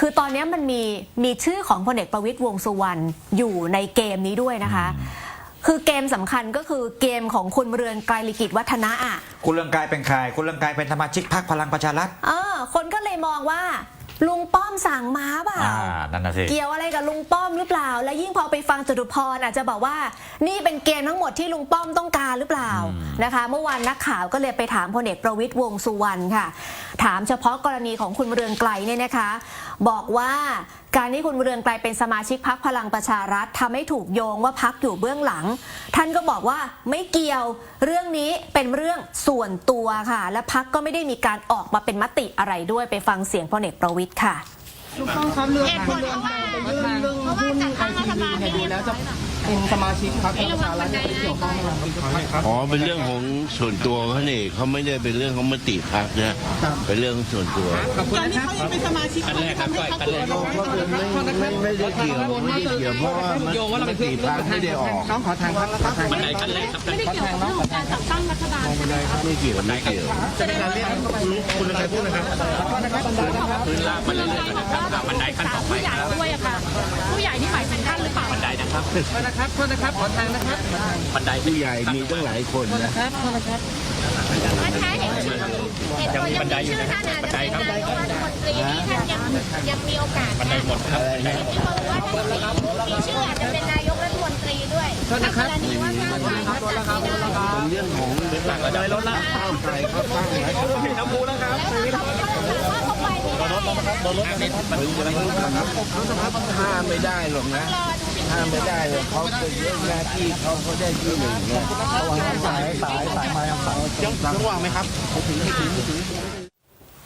คือตอนนี้มันมีมีชื่อของพลเอกประวิตยวงษ์สุวรรณอยู่ในเกมนี้ด้วยนะคะ คือเกมสำคัญก็คือเกมของคุณเรืองไกรลิกิตวัฒนะอะคุณเรืองไกรเป็นใครคุณเรืองไกรเป็นสมาชิกพรรคพลังประชารัฐเออคนก็เลยมองว่าลุงป้อ มสั่งม้าเปล่าอ่านั่นน่ะสิเกี่ยวอะไรกับลุงป้อมหรือเปล่า และยิ่งพอไปฟังจตุพรอาจจะบอกว่า นี่เป็นเกมทั้งหมดที่ลุงป้อมต้องการหรือเปล่านะคะ เมื่อวานนักข่าวก็เลยไปถามพลเอกประวิตยวงษ์สุวรรณค่ะ ถามเฉพาะกรณีของคุณเรืองไกรเนี่ยนะคะ บอกว่า การที่คุณเรืองไกรเป็นสมาชิกพักพลังประชารัฐทำให้ถูกโยงว่าพักอยู่เบื้องหลัง ท่านก็บอกว่าไม่เกี่ยวเรื่องนี้เป็นเรื่องส่วนตัวค่ะ และพักก็ไม่ได้มีการออกมาเป็นมติอะไรด้วยไปฟังเสียงพลเอกประวิตยค่ะถูกต้องครับเรื่องเหตุผลเพราะว่าเรื่องเรื่องเพราะว่าหุ้นจัดไอตั้งรัทีฐวีบาลเนี่ยไม่ดูเรียบแล้วร้จะอยหรอก เป็นสมาชิกพรรคประชารัฐไม่เกี่ยวข้องกับครับอ๋อเป็นเรื่องของส่วนตัวเขานี่เขาไม่ได้เป็นเรื่องของมติพักนะเป็นเรื่องส่วนตัวตอนนี้เขายังเป็นสมาชิกอันแรกครับก็อันแรกก็คือไม่ไม่ไม่ได้เกี่ยวไม่ได้เกี่ยวเพราะว่ามันมติพักไม่ได้ออกน้องขอทางครับครับบันไดขั้นแรกครับไม่ได้เกี่ยวกับเรื่องของการจัดตั้งรัฐบาลไม่เกี่ยวไม่เกี่ยวจะเป็นการเรียกคุณใครพูดนะครับขอโทษนะครับบันไดนะครับพื้นลาบไปเรื่อยๆนะครับอ่าบันไดขั้นต่อไปผู้ใหญ่ครับ ครับโทษนะครับโทษนะครับขอทางนะครับบันไดผู้ใหญ่มีตั้งหลายคนนะ ครับโทษนะครับท่านคะเห็นชื่อเห็นตัวยังมีชื่อท่านอาจจะเป็นนายกรัฐมนตรีที่ท่านยังยังมีโอกาสบันไดหมดครับที่บอกว่าท่านมีชื่ออาจจะเป็นนายกรัฐมนตรีด้วยถ้ากรณีว่าถ้าทางจัดไม่ได้ เป็นเรื่องของต่างระดับรถละข้ามใจเขาตั้งไว้แล้วเขาเขาว่าเขาไปไม่ได้ ห้ามไม่ได้หรอกนะรอดูสิห้ามไม่ได้หรอกเขาเป็นเรื่องหน้าที่เขาเขาได้ที่หนึ่งเนี่ยสายสายสายมาสายจังหวะไหมครับถึงไม่ถึงไม่ถึง